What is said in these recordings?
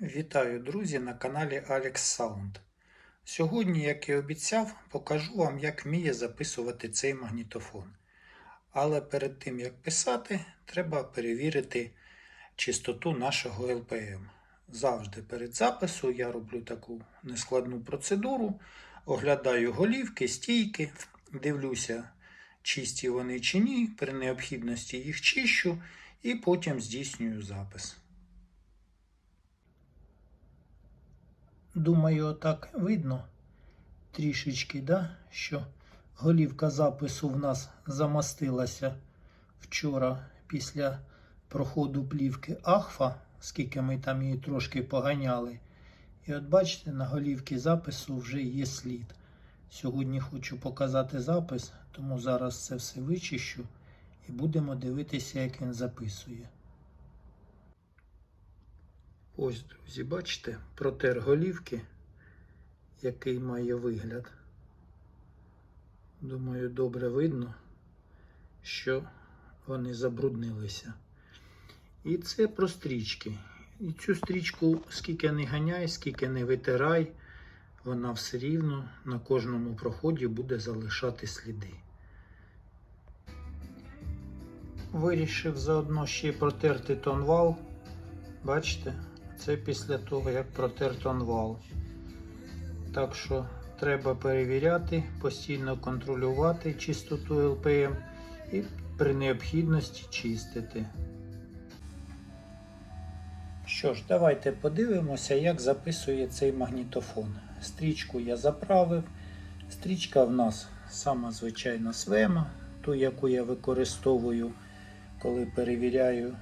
Вітаю, друзі, на каналі Alex Sound. Сьогодні, як і обіцяв, покажу вам, як вміє записувати цей магнітофон. Але перед тим як писати, треба перевірити чистоту нашого LPM. Завжди перед записом я роблю таку нескладну процедуру, оглядаю голівки, стійки, дивлюся, чисті вони чи ні, при необхідності їх чищу і потім здійснюю запис. Думаю, отак видно трішечки, да, що голівка запису в нас замастилася вчора після проходу плівки Ахфа, скільки ми там її трошки поганяли. І от бачите, на голівці запису вже є слід. Сьогодні хочу показати запис, тому зараз це все вичищу і будемо дивитися, як він записує. Ось, друзі, бачите, протер голівки, який має вигляд. Думаю, добре видно, що вони забруднилися. І це про стрічки. І цю стрічку, скільки не ганяй, скільки не витирай, вона все рівно на кожному проході буде залишати сліди. Вирішив заодно ще й протерти тонвал. Бачите? Це після того, як протер тонвал. Так що треба перевіряти, постійно контролювати чистоту LPM і при необхідності чистити. Що ж, давайте подивимося, як записує цей магнітофон. Стрічку я заправив. Стрічка в нас сама звичайна свема, ту, яку я використовую, коли перевіряю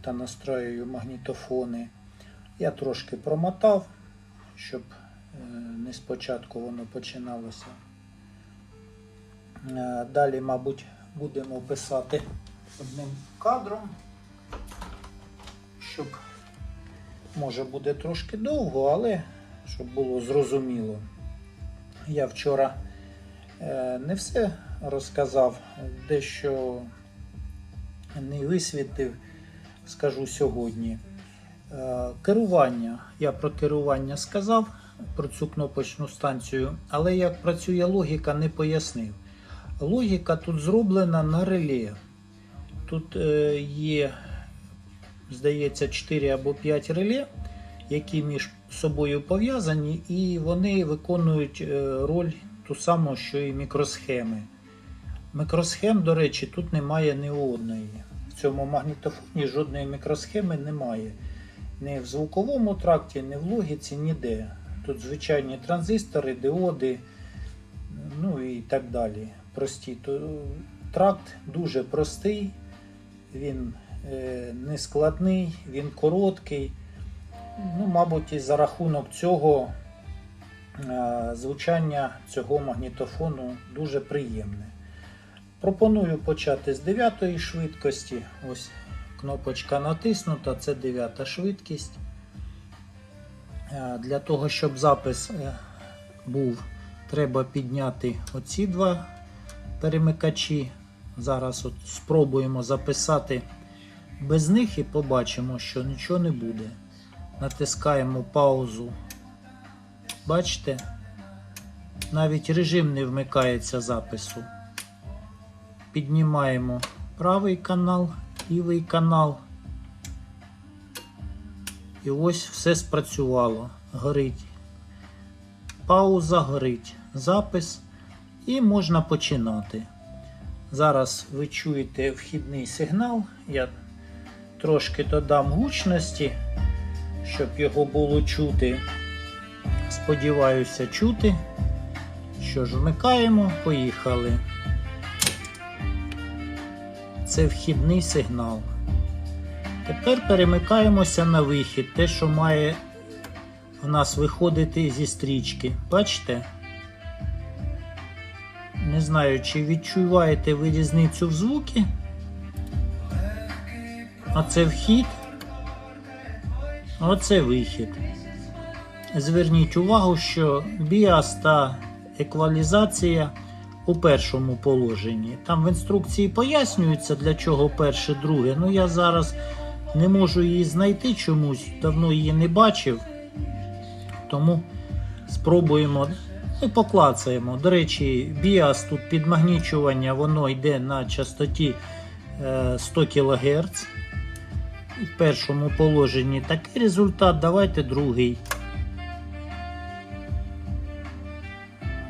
та настраюю магнітофони. Я трошки промотав, щоб е, не спочатку воно починалося. Е, Далі, мабуть, будемо писати одним кадром, щоб може буде трошки довго, але щоб було зрозуміло. Я вчора е, не все розказав, дещо не висвітив, скажу сьогодні. Е, Керування. Я про керування сказав, про цю кнопочну станцію, але як працює логіка, не пояснив. Логіка тут зроблена на реле. Тут е, є, здається, 4 або 5 реле, які між собою пов'язані, і вони виконують е, роль ту саму, що і мікросхеми. Мікросхем, до речі, тут немає ні одної. В цьому магнітофоні жодної мікросхеми немає. Ні в звуковому тракті, ні в логіці, ніде. Тут звичайні транзистори, диоди, ну і так далі. Прості. Тракт дуже простий, він е, не складний, він короткий. Ну, мабуть, і за рахунок цього е, звучання цього магнітофону дуже приємне. Пропоную почати з 9 швидкості. Ось кнопочка натиснута, це 9 швидкість. Е, Для того, щоб запис е, був, треба підняти оці два перемикачі. Зараз от спробуємо записати без них і побачимо, що нічого не буде. Натискаємо паузу. Бачите? Навіть режим не вмикається запису. Піднімаємо правий канал, лівий канал. І ось все спрацювало. Горить пауза, горить запис. І можна починати. Зараз ви чуєте вхідний сигнал. Я трошки додам гучності, щоб його було чути. Сподіваюся, чути. Що ж, вмикаємо, поїхали. Це вхідний сигнал. Тепер перемикаємося на вихід, те, що має в нас виходити зі стрічки. Бачите? Не знаю, чи відчуваєте ви різницю в звуки. Оце вхід, оце вихід. Зверніть увагу, що біас та еквалізація у першому положенні. Там в інструкції пояснюється, для чого перше, друге. Ну я зараз Не можу її знайти чомусь, давно її не бачив. Тому спробуємо і поклацаємо. До речі, біас тут підмагнічування, воно йде на частоті е, 100 кГц. В першому положенні такий результат. Давайте другий.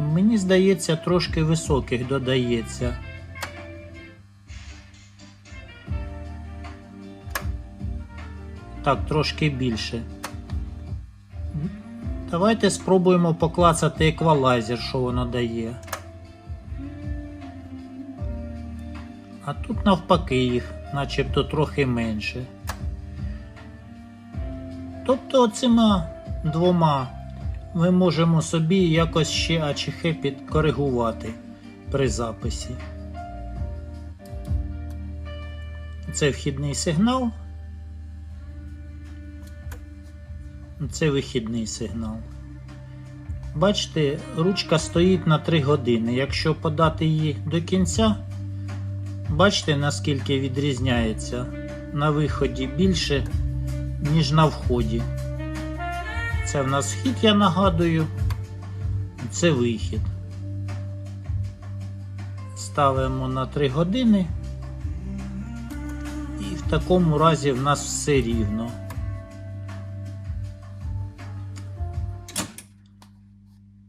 Мені здається, трошки високих додається. Так, трошки більше. Давайте спробуємо поклацати еквалайзер, що воно дає. А тут навпаки їх, начебто трохи менше. Тобто оцима двома ми можемо собі якось ще АЧХ підкоригувати при записі. Це вхідний сигнал. Це вихідний сигнал. Бачите, ручка стоїть на 3 години. Якщо подати її до кінця, бачите, наскільки відрізняється на виході більше, ніж на вході. Це в нас вхід, я нагадую, це вихід. Ставимо на 3 години. І в такому разі в нас все рівно.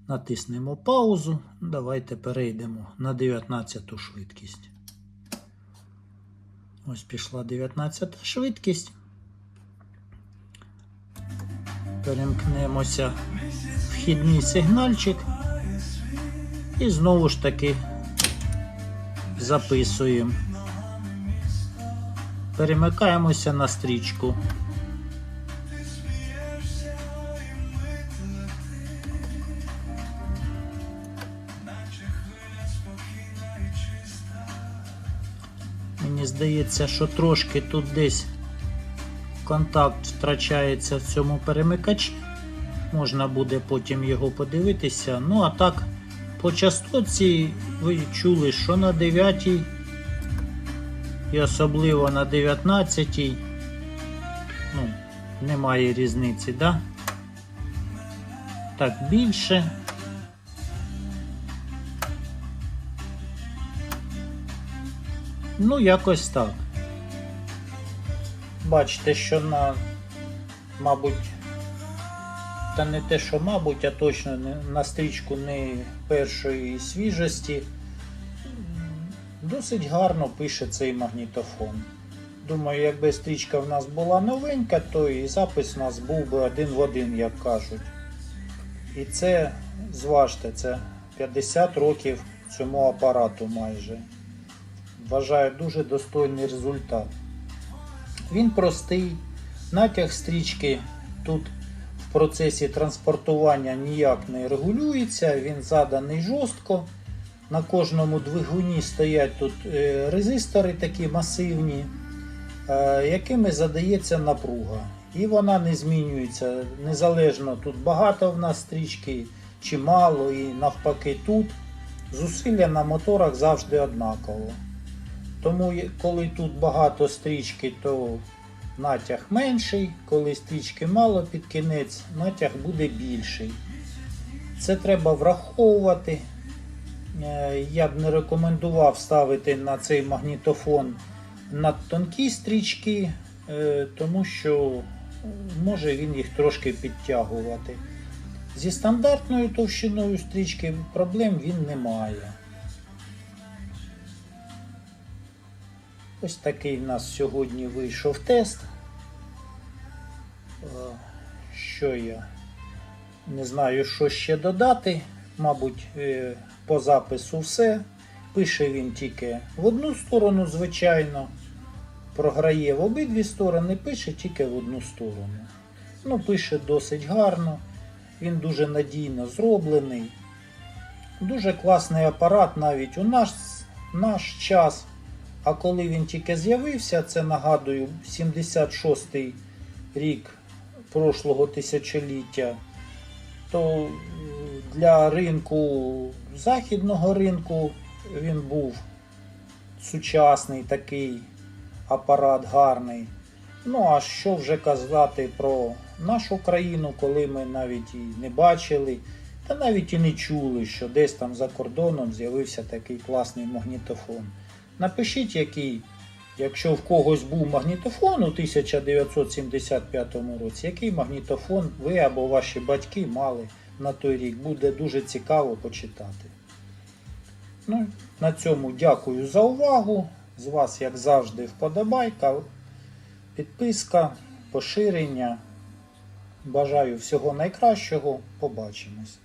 Натиснемо паузу. Давайте перейдемо на 19 швидкість. Ось пішла 19 швидкість. Перемкнемося вхідний сигнальчик. І знову ж таки записуємо. Перемикаємося на стрічку. Мені здається, що трошки тут десь контакт втрачається в цьому перемикачі. Можна буде потім його подивитися. Ну, а так, по частоці ви чули, що на 9 і особливо на 19 ну, немає різниці, да? Так, більше. Ну, якось так. Бачите, що на, мабуть, та не те, що, мабуть, а точно на стрічку не першої свіжості. Досить гарно пише цей магнітофон. Думаю, якби стрічка в нас була новенька, то і запис у нас був би один в один, як кажуть. І це, зважте, це 50 років цьому апарату майже. Вважаю дуже достойний результат. Він простий, натяг стрічки тут в процесі транспортування ніяк не регулюється, він заданий жорстко. На кожному двигуні стоять тут е, резистори такі масивні, е, якими задається напруга. І вона не змінюється незалежно тут багато в нас стрічки чи мало, і навпаки тут. Зусилля на моторах завжди однаково. Тому коли тут багато стрічки, то натяг менший, коли стрічки мало під кінець, натяг буде більший. Це треба враховувати. Е, Я б не рекомендував ставити на цей магнітофон надтонкі стрічки, е, тому що може він їх трошки підтягувати. Зі стандартною товщиною стрічки проблем він не має. Ось такий в нас сьогодні вийшов тест. Е, Що я не знаю, що ще додати. Мабуть, е, по запису все. Пише він тільки в одну сторону, звичайно. Програє в обидві сторони, пише тільки в одну сторону. Ну, пише досить гарно. Він дуже надійно зроблений. Дуже класний апарат навіть у наш, наш час. А коли він тільки з'явився, це нагадую 76-й рік прошлого тисячоліття, то для ринку західного ринку він був сучасний такий апарат гарний. Ну а що вже казати про нашу країну, коли ми навіть і не бачили, та навіть і не чули, що десь там за кордоном з'явився такий класний магнітофон. Напишіть, який, якщо в когось був магнітофон у 1975 році, який магнітофон ви або ваші батьки мали на той рік. Буде дуже цікаво почитати. Ну, на цьому дякую за увагу. З вас, як завжди, вподобайка, підписка, поширення. Бажаю всього найкращого. Побачимось.